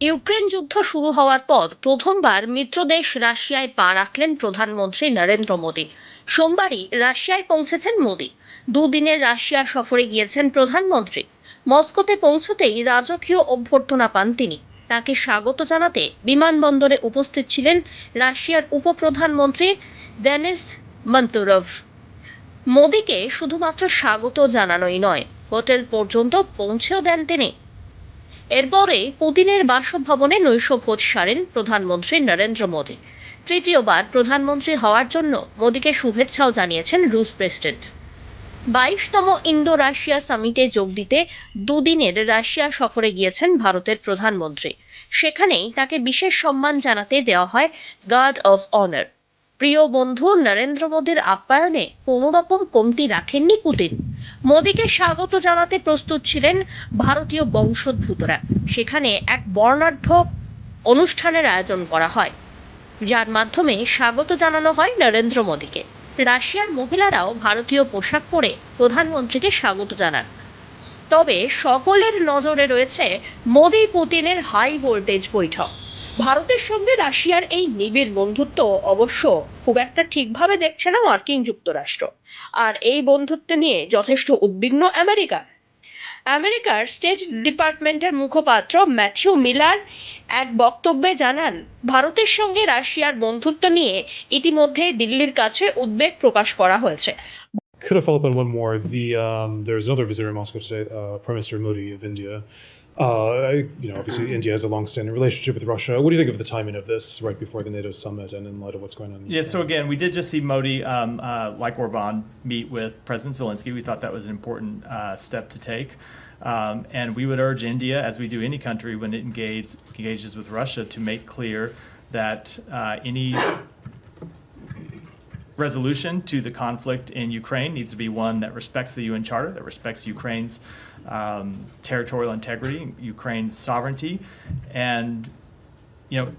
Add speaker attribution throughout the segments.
Speaker 1: Ukraine যুদ্ধ শুরু হওয়ার পর প্রথমবার মিত্রদেশ রাশিয়ায় পা রাখলেন প্রধানমন্ত্রী নরেন্দ্র মোদী। সোমবারই রাশিয়ায় পৌঁছেছেন মোদী। দুদিনের রাশিয়া সফরে গিয়েছেন প্রধানমন্ত্রী। মস্কোতে পৌঁছতেই রাজকীয় অভ্যর্থনা পান তিনি। তাকে স্বাগত জানাতে বিমানবন্দরে উপস্থিত ছিলেন রাশিয়ার উপপ্রধানমন্ত্রী দেনিস মন্তুরভ। মোদীকে শুধুমাত্র স্বাগত জানানোই নয়, হোটেল পর্যন্ত পৌঁছেও দেন তিনি। এরপরে পুতিনের বাসভবনে নৈশভোজ সারেন প্রধানমন্ত্রী নরেন্দ্র মোদী। তৃতীয়বার প্রধানমন্ত্রী হওয়ার জন্য মোদীকে শুভেচ্ছাও জানিয়েছেন রুশ প্রেসিডেন্ট। বাইশতম ইন্দো রাশিয়া সামিটে যোগ দিতে দুদিনের রাশিয়া সফরে গিয়েছেন ভারতের প্রধানমন্ত্রী। সেখানেই তাকে বিশেষ সম্মান জানাতে দেওয়া হয় গার্ড অফ অনার। প্রিয় বন্ধু, নরেন্দ্র মোদীর আপ্যায়নে কোনো রকম কমতি রাখেননি পুতিন। মোদীকে স্বাগত জানাতে প্রস্তুত ছিলেন ভারতীয় বংশোদ্ভূতরা। সেখানে এক বর্ণাঢ্য অনুষ্ঠানের আয়োজন করা হয়। যার মাধ্যমে স্বাগত জানানো হয় নরেন্দ্র মোদীকে। রাশিয়ার মহিলারাও ভারতীয় পোশাক পরে প্রধানমন্ত্রীকে স্বাগত জানান। তবে সকলের নজরে রয়েছে মোদী পুতিনের হাই ভোল্টেজ বৈঠক। ভারতের সঙ্গে রাশিয়ার এই নিবিড় বন্ধুত্ব অবশ্য খুব একটা ঠিকভাবে দেখছে না মার্কিন যুক্তরাষ্ট্র। আর এই বন্ধুত্ব নিয়ে যথেষ্ট উদ্বিগ্ন আমেরিকা। আমেরিকার স্টেট ডিপার্টমেন্টের মুখপাত্র ম্যাথিউ মিলার এক বক্তব্যে জানান, ভারতের সঙ্গে রাশিয়ার বন্ধুত্ব নিয়ে ইতিমধ্যে দিল্লির কাছে উদ্বেগ প্রকাশ করা হয়েছে।
Speaker 2: Could I follow up on one more? The um, there's another visitor in Moscow today, uh, Prime Minister Modi of India. Uh, you know, obviously India has a long-standing relationship with Russia. What do you think of the timing of this right before the NATO summit and in light of what's going on?
Speaker 3: Yeah, so again, we did just see Modi, um, uh, like Orban, meet with President Zelensky. We thought that was an important uh, step to take. Um, and we would urge India, as we do any country when it engages, engages with Russia, to make clear that uh, any resolution to the conflict in Ukraine needs to be one that respects the UN Charter, that respects Ukraine's um, territorial integrity, Ukraine's sovereignty, and you know,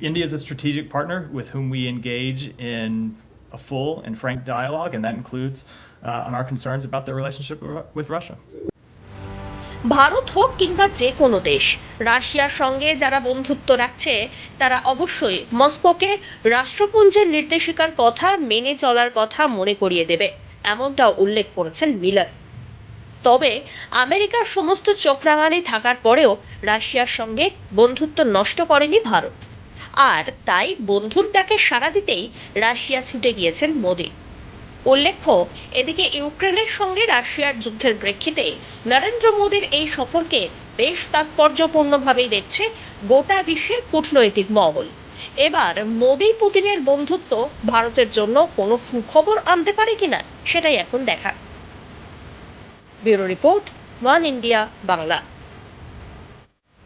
Speaker 3: India is a strategic partner with whom we engage in a full and frank dialogue, and that includes uh, on our concerns about their relationship with Russia.
Speaker 1: Bharat হোক কিংবা যে কোনো দেশ, রাশিয়ার সঙ্গে যারা বন্ধুত্ব রাখছে, তারা অবশ্যই মস্কোকে রাষ্ট্রপুঞ্জের নির্দেশিকার কথা মেনে চলার কথা মনে করিয়ে দেবে, এমনটাও উল্লেখ করেছেন মিলার। তবে আমেরিকার সমস্ত চোখ রাঙানি থাকার পরেও রাশিয়ার সঙ্গে বন্ধুত্ব নষ্ট করেনি ভারত। আর তাই বন্ধুর ডাকে সাড়া দিতেই রাশিয়া ছুটে গিয়েছেন মোদী। উল্লেখ্য, এদিকে ইউক্রেনের সঙ্গে রাশিয়ার যুদ্ধের প্রেক্ষিতে নরেন্দ্র মোদীর এই সফরকে বেশ তাৎপর্যপূর্ণভাবেই দেখছে গোটা বিশ্বের কূটনৈতিক মহল। এবার মোদী পুতিনের বন্ধুত্ব ভারতের জন্য কোনো সুখবর আনতে পারে কিনা সেটাই এখন দেখা। Bureau report, One India, Bangla.